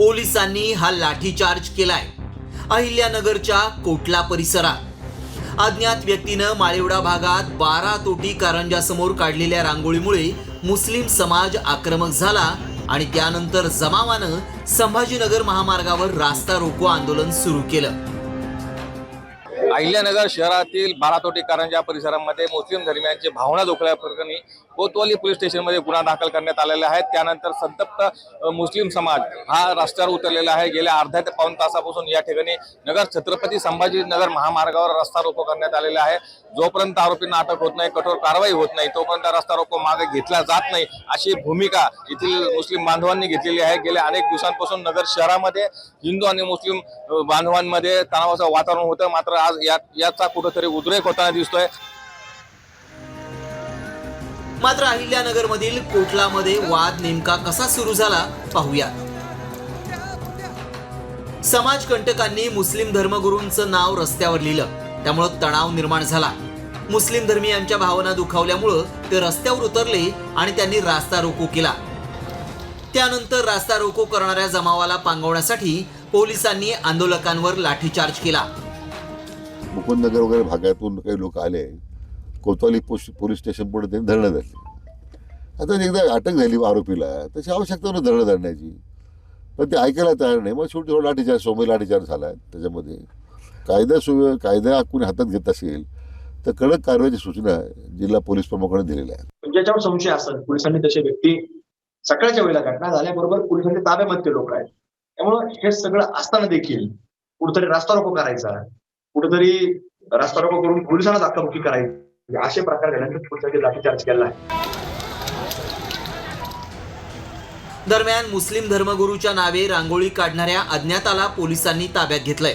पोलिसांनी हा लाठीचार्ज केलाय. अहिल्यानगरच्या कोटला परिसरात. अज्ञात व्यक्तीनं माळेवडा भागात बारा तोटी कारंजासमोर काढलेल्या रांगोळीमुळे मुस्लिम समाज आक्रमक झाला आणि त्यानंतर जमावानं संभाजीनगर महामार्गावर रास्ता रोको आंदोलन सुरू केलं. अहिल्यानगर शहरातील बारातोटी कारंजा परिसरामध्ये मुस्लिम धर्मियांची भावना दुखल्या प्रकरणी कोतवाली पोलीस स्टेशनमध्ये गुन्हा दाखल करण्यात आलेला आहे. त्यानंतर संतप्त मुस्लिम समाज हा रस्त्यावर उतरलेला आहे. गेल्या अर्ध्या ते पाऊन तासापासून या ठिकाणी नगर छत्रपती संभाजीनगर महामार्गावर रस्ता रोको करण्यात आलेला आहे. जोपर्यंत आरोपींना अटक होत नाही कठोर कारवाई होत नाही तोपर्यंत रस्ता रोको मागे घेतला जात नाही अशी भूमिका येथील मुस्लिम बांधवांनी घेतलेली आहे. गेल्या अनेक दिवसांपासून नगर शहरामध्ये हिंदू आणि मुस्लिम बांधवांमध्ये तणावाचं वातावरण होतं. मात्र आज या याचा कुठेतरी उद्रेक होताना दिसतोय. मात्र अहिल्यानगरमधील कोटलामध्ये वाद नेमका कसा सुरू झाला पाहूया समाजकंटकांनी मुस्लिम धर्मगुरूंचं नाव रस्त्यावर लिहिलं. त्यामुळं तणाव निर्माण झाला. मुस्लिम धर्मीयांच्या भावना दुखावल्यामुळं ते रस्त्यावर उतरले आणि त्यांनी रास्ता रोको केला. त्यानंतर रास्ता रोको करणाऱ्या जमावाला पांगवण्यासाठी पोलिसांनी आंदोलकांवर लाठीचार्ज केला. मुकुंदनगर वगैरे भागातून काही लोक आले कोतवाली पोस्ट पोलीस स्टेशन पुढे त्यांनी धरणं धरले. आता एकदा अटक झाली आरोपीला तशी आवश्यकता नव्हती धरणं धरण्याची. पण ते ऐकायला तयार नाही. मग शेवटी थोडं लाठीचार्ज सोमय लाठीचार्ज झाला आहे त्याच्यामध्ये. कायदा सुव्य कायदा कोणी हातात घेत असेल तर कडक कारवाईची सूचना जिल्हा पोलीस प्रमुखाने दिलेल्या आहेत ज्याच्यावर संशय असेल पोलिसांनी तसे व्यक्ती सकाळच्या वेळेला घटना झाल्याबरोबर पोलिसांच्या ताब्यामध्ये लोक आहेत. त्यामुळे हे सगळं असताना देखील कुठेतरी रास्ता रोको करायचा. कुठेतरी रास्ता रोको करून पोलिसांना धक्काबुक्की करायची. असे प्रकार पोलिसांनी लाठीचार्ज केला आहे दरम्यान मुस्लिम धर्मगुरूच्या नावे रांगोळी काढणाऱ्या अज्ञाताला पोलिसांनी ताब्यात घेतलंय.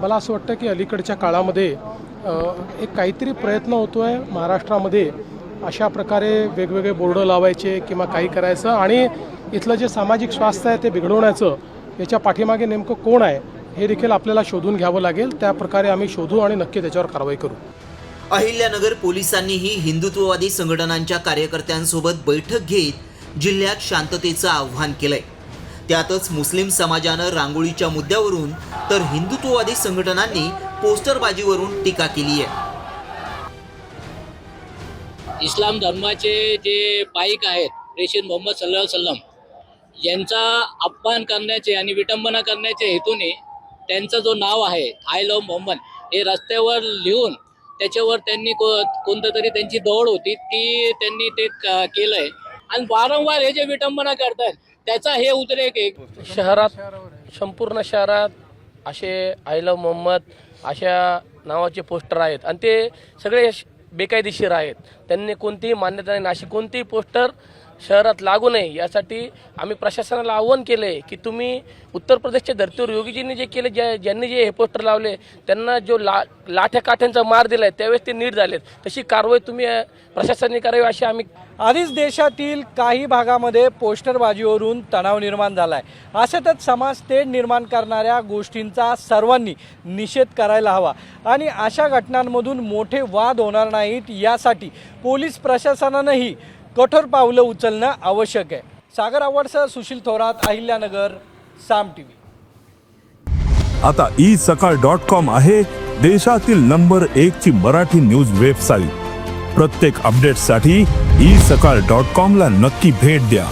मला असं वाटतं की अलीकडच्या काळामध्ये एक काहीतरी प्रयत्न होतो आहे महाराष्ट्रामध्ये अशा प्रकारे वेगवेगळे बोर्ड लावायचे किंवा काही करायचं आणि इथलं जे सामाजिक स्वास्थ्य आहे ते बिघडवण्याचं याच्या पाठीमागे नेमकं कोण आहे? हे देखील आपल्याला शोधून घ्यावं लागेल. त्या प्रकारे आम्ही शोधू आणि नक्की त्याच्यावर कारवाई करू. अहिल्यानगर पोलिसांनीही हिंदुत्ववादी संघटनांच्या कार्यकर्त्यांसोबत बैठक घेत जिल्ह्यात शांततेचं आव्हान केलंय. त्यातच मुस्लिम समाजानं रांगोळीच्या मुद्द्यावरून तर हिंदुत्ववादी संघटनांनी पोस्टरबाजीवरून टीका केली आहे इस्लाम धर्माचे जे पाईक आहेत प्रेषित मोहम्मद सल्ला सल्लम यांचा अपमान करण्याचे आणि विटंबना करण्याच्या हेतूने त्यांचं जो नाव आहे आय लव मोहम्मद हे रस्त्यावर लिहून त्याच्यावर त्यांनी को कोणतं तरी त्यांची दौड होती ती त्यांनी ते क- केलंय. आणि वारंवार हे जे विटंबना करतात त्याचा हे उद्रेक आहे. शहरात संपूर्ण शहरात असे आय लव मोहम्मद अशा नावाचे पोस्टर आहेत. आणि ते सगळे श- बेकायदेशीर आहेत. त्यांनी कोणतीही मान्यता नाही. अशी कोणतीही पोस्टर शहरात लागू नये. यासाठी आम्ही प्रशासनाला आव्हान केले की तुम्ही उत्तर प्रदेशच्या धर्तीवर योगीजींनी जे केले ज्या ज्यांनी जे हे पोस्टर लावले त्यांना जो ला लाठ्या काठ्यांचा मार दिलाय त्यावेळेस ते नीट झालेत. तशी कारवाई तुम्ही प्रशासनाने करावी अशी आम्ही आधीच देशातील काही भागामध्ये पोस्टरबाजीवरून तणाव निर्माण झाला आहे अशातच समाज तेढ निर्माण करणाऱ्या गोष्टींचा सर्वांनी निषेध करायला हवा. आणि अशा घटनांमधून मोठे वाद होणार नाहीत. यासाठी पोलीस प्रशासनानंही कठोर पावलं उचलणं आवश्यक आहे. सागर आवडसह सुशील थोरात अहिल्यानगर साम टी व्ही आता ई सकाळ डॉट कॉम आहे देशातील नंबर एक ची मराठी न्यूज वेबसाईट. प्रत्येक अपडेटसाठी ई सकाळ डॉट कॉम ला नक्की भेट द्या.